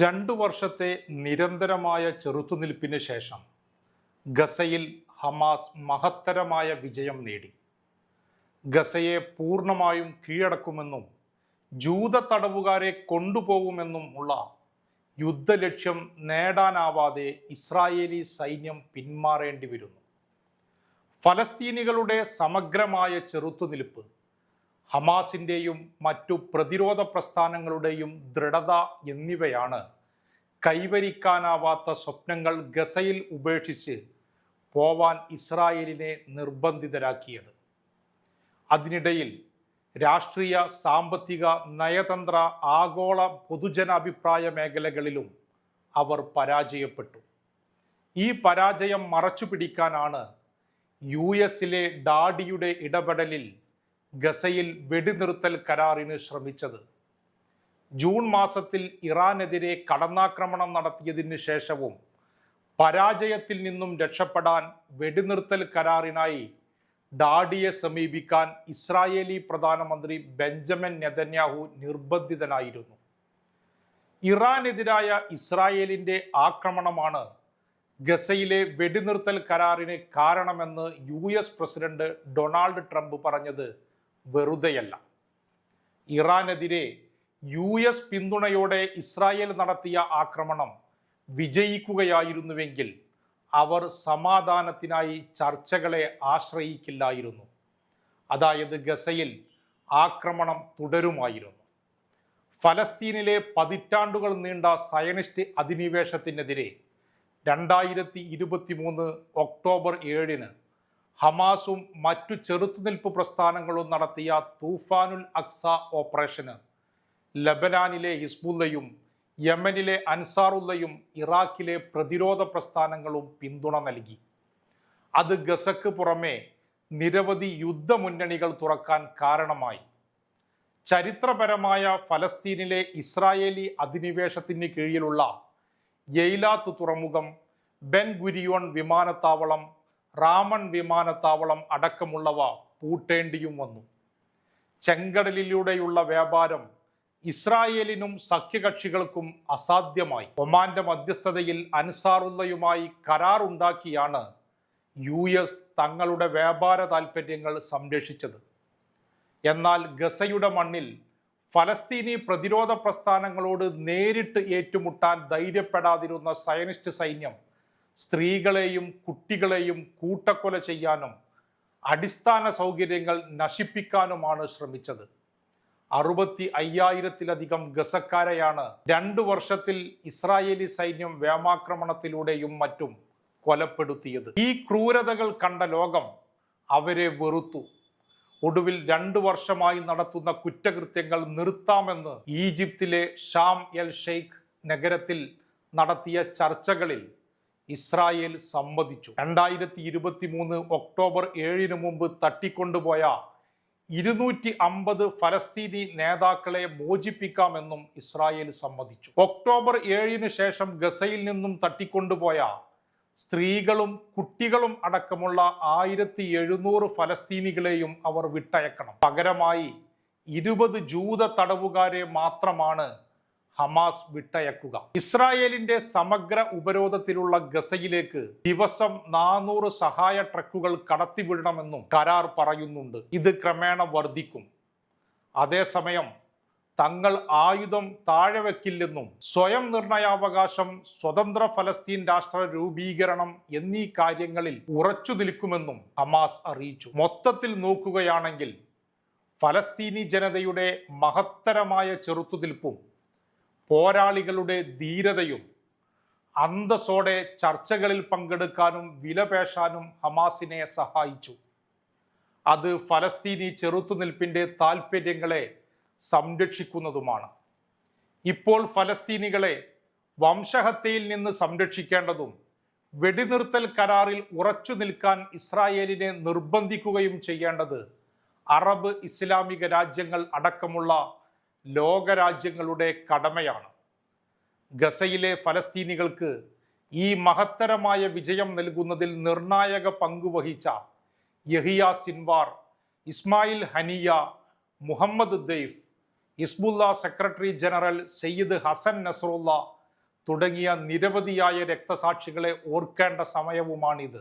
രണ്ടു വർഷത്തെ നിരന്തരമായ ചെറുത്തുനിൽപ്പിന് ശേഷം ഗസയിൽ ഹമാസ് മഹത്തരമായ വിജയം നേടി. ഗസയെ പൂർണമായും കീഴടക്കുമെന്നും ജൂത തടവുകാരെ കൊണ്ടുപോകുമെന്നും ഉള്ള യുദ്ധലക്ഷ്യം നേടാനാവാതെ ഇസ്രായേലി സൈന്യം പിന്മാറേണ്ടി വരുന്നു ഫലസ്തീനികളുടെ സമഗ്രമായ ചെറുത്തുനിൽപ്പ് ഹമാസിന്റെയും മറ്റു പ്രതിരോധ പ്രസ്ഥാനങ്ങളുടെയും ദൃഢത എന്നിവയാണ് കൈവരിക്കാനാവാത്ത സ്വപ്നങ്ങൾ ഗസയിൽ ഉപേക്ഷിച്ച് പോവാൻ ഇസ്രായേലിനെ നിർബന്ധിതരാക്കിയത്. അതിനിടയിൽ രാഷ്ട്രീയ സാമ്പത്തിക നയതന്ത്ര ആഗോള പൊതുജനാഭിപ്രായ മേഖലകളിലും അവർ പരാജയപ്പെട്ടു. ഈ പരാജയം മറച്ചു പിടിക്കാനാണ് യു എസിലെ ഡാഡിയുടെ ഇടപെടലിൽ ഗസയിൽ വെടിനിർത്തൽ കരാറിന് ശ്രമിച്ചത്. ജൂൺ മാസത്തിൽ ഇറാനെതിരെ കടന്നാക്രമണം നടത്തിയതിന് ശേഷവും പരാജയത്തിൽ നിന്നും രക്ഷപ്പെടാൻ വെടിനിർത്തൽ കരാറിനായി ഡാഡിയെ സമീപിക്കാൻ ഇസ്രായേലി പ്രധാനമന്ത്രി ബെഞ്ചമിൻ നെതന്യാഹു നിർബന്ധിതനായിരുന്നു. ഇറാനെതിരായ ഇസ്രായേലിന്റെ ആക്രമണമാണ് ഗസയിലെ വെടിനിർത്തൽ കരാറിന് കാരണമെന്ന് യു പ്രസിഡന്റ് ഡൊണാൾഡ് ട്രംപ് പറഞ്ഞത് വെറുതെയല്ല. ഇറാനെതിരെ യു എസ് പിന്തുണയോടെ ഇസ്രായേൽ നടത്തിയ ആക്രമണം വിജയിക്കുകയായിരുന്നുവെങ്കിൽ അവർ സമാധാനത്തിനായി ചർച്ചകളെ ആശ്രയിക്കില്ലായിരുന്നു. അതായത് ഗസയിൽ ആക്രമണം തുടരുമായിരുന്നു. ഫലസ്തീനിലെ പതിറ്റാണ്ടുകൾ നീണ്ട സയനിസ്റ്റ് അധിനിവേശത്തിനെതിരെ രണ്ടായിരത്തി ഇരുപത്തി മൂന്ന് ഒക്ടോബർ ഏഴിന് ഹമാസും മറ്റു ചെറുത്തുനിൽപ്പ് പ്രസ്ഥാനങ്ങളും നടത്തിയ തൂഫാനുൽ അക്സ ഓപ്പറേഷന് ലബനാനിലെ ഹിസ്ബുല്ലയും യമനിലെ അൻസാറുല്ലയും ഇറാഖിലെ പ്രതിരോധ പ്രസ്ഥാനങ്ങളും പിന്തുണ നൽകി. അത് ഗസക്ക് പുറമെ നിരവധി യുദ്ധമുന്നണികൾ തുറക്കാൻ കാരണമായി. ചരിത്രപരമായ ഫലസ്തീനിലെ ഇസ്രായേലി അധിനിവേശത്തിന് കീഴിലുള്ള യെയ്ലാത്ത് തുറമുഖം ബെൻ ഗുരിയോൺ വിമാനത്താവളം റാമൺ വിമാനത്താവളം അടക്കമുള്ളവ പൂട്ടേണ്ടിയും വന്നു. ചെങ്കടലിലൂടെയുള്ള വ്യാപാരം ഇസ്രായേലിനും സഖ്യകക്ഷികൾക്കും അസാധ്യമായി. ഒമാന്റെ മധ്യസ്ഥതയിൽ അൻസാറുള്ളയുമായി കരാറുണ്ടാക്കിയാണ് യു എസ് തങ്ങളുടെ വ്യാപാര താൽപ്പര്യങ്ങൾ സംരക്ഷിച്ചത്. എന്നാൽ ഗസയുടെ മണ്ണിൽ ഫലസ്തീനി പ്രതിരോധ പ്രസ്ഥാനങ്ങളോട് നേരിട്ട് ഏറ്റുമുട്ടാൻ ധൈര്യപ്പെടാതിരുന്ന സയനിസ്റ്റ് സൈന്യം സ്ത്രീകളെയും കുട്ടികളെയും കൂട്ടക്കൊല ചെയ്യാനും അടിസ്ഥാന സൗകര്യങ്ങൾ നശിപ്പിക്കാനുമാണ് ശ്രമിച്ചത്. അറുപത്തി അയ്യായിരത്തിലധികം ഗസക്കാരെയാണ് രണ്ടു വർഷത്തിൽ ഇസ്രായേലി സൈന്യം വ്യോമാക്രമണത്തിലൂടെയും മറ്റും കൊലപ്പെടുത്തിയത്. ഈ ക്രൂരതകൾ കണ്ട ലോകം അവരെ വെറുത്തു. ഒടുവിൽ രണ്ടു വർഷമായി നടത്തുന്ന കുറ്റകൃത്യങ്ങൾ നിർത്താമെന്ന് ഈജിപ്തിലെ ഷാം എൽ ഷെയ്ഖ് നഗരത്തിൽ നടത്തിയ ചർച്ചകളിൽ ഇസ്രായേൽ സമ്മതിച്ചു. രണ്ടായിരത്തി ഇരുപത്തി മൂന്ന് ഒക്ടോബർ ഏഴിന് മുമ്പ് തട്ടിക്കൊണ്ടുപോയ ഇരുന്നൂറ്റി അമ്പത് ഫലസ്തീനി നേതാക്കളെ മോചിപ്പിക്കാമെന്നും ഇസ്രായേൽ സമ്മതിച്ചു. ഒക്ടോബർ ഏഴിന് ശേഷം ഗസയിൽ നിന്നും തട്ടിക്കൊണ്ടുപോയ സ്ത്രീകളും കുട്ടികളും അടക്കമുള്ള ആയിരത്തി എഴുന്നൂറ് ഫലസ്തീനികളെയും അവർ വിട്ടയക്കണം. പകരമായി ഇരുപത് ജൂത തടവുകാരെ മാത്രമാണ് ഹമാസ് വിട്ടയക്കുക. ഇസ്രായേലിന്റെ സമഗ്ര ഉപരോധത്തിലുള്ള ഗസയിലേക്ക് ദിവസം നാനൂറ് സഹായ ട്രക്കുകൾ കടത്തിവിടണമെന്നും കരാർ പറയുന്നുണ്ട്. ഇത് ക്രമേണ വർദ്ധിക്കും. അതേസമയം തങ്ങൾ ആയുധം താഴെ വെക്കില്ലെന്നും സ്വയം നിർണയാവകാശം സ്വതന്ത്ര ഫലസ്തീൻ രാഷ്ട്ര രൂപീകരണം എന്നീ കാര്യങ്ങളിൽ ഉറച്ചു നിൽക്കുമെന്നും ഹമാസ് അറിയിച്ചു. മൊത്തത്തിൽ നോക്കുകയാണെങ്കിൽ ഫലസ്തീനി ജനതയുടെ മഹത്തരമായ ചെറുത്തുനിൽപ്പും പോരാളികളുടെ ധീരതയും അന്തസ്സോടെ ചർച്ചകളിൽ പങ്കെടുക്കാനും വിലപേശാനും ഹമാസിനെ സഹായിച്ചു. അത് ഫലസ്തീനി ചെറുത്തുനിൽപ്പിന്റെ താൽപ്പര്യങ്ങളെ സംരക്ഷിക്കുന്നതുമാണ്. ഇപ്പോൾ ഫലസ്തീനികളെ വംശഹത്യയിൽ നിന്ന് സംരക്ഷിക്കേണ്ടതും വെടിനിർത്തൽ കരാറിൽ ഉറച്ചു നിൽക്കാൻ ഇസ്രായേലിനെ നിർബന്ധിക്കുകയും ചെയ്യേണ്ടത് അറബ് ഇസ്ലാമിക രാജ്യങ്ങൾ അടക്കമുള്ള ലോകരാജ്യങ്ങളുടെ കടമയാണ്. ഗസയിലെ ഫലസ്തീനികൾക്ക് ഈ മഹത്തരമായ വിജയം നൽകുന്നതിൽ നിർണായക പങ്കുവഹിച്ച Yahya Sinwar Ismail Haniyeh Mohammed Deif Hezbollah secretary general Sayyid Hassan Nasrallah തുടങ്ങിയ നിരവധിയായ രക്തസാക്ഷികളെ ഓർക്കേണ്ട സമയവുമാണിത്.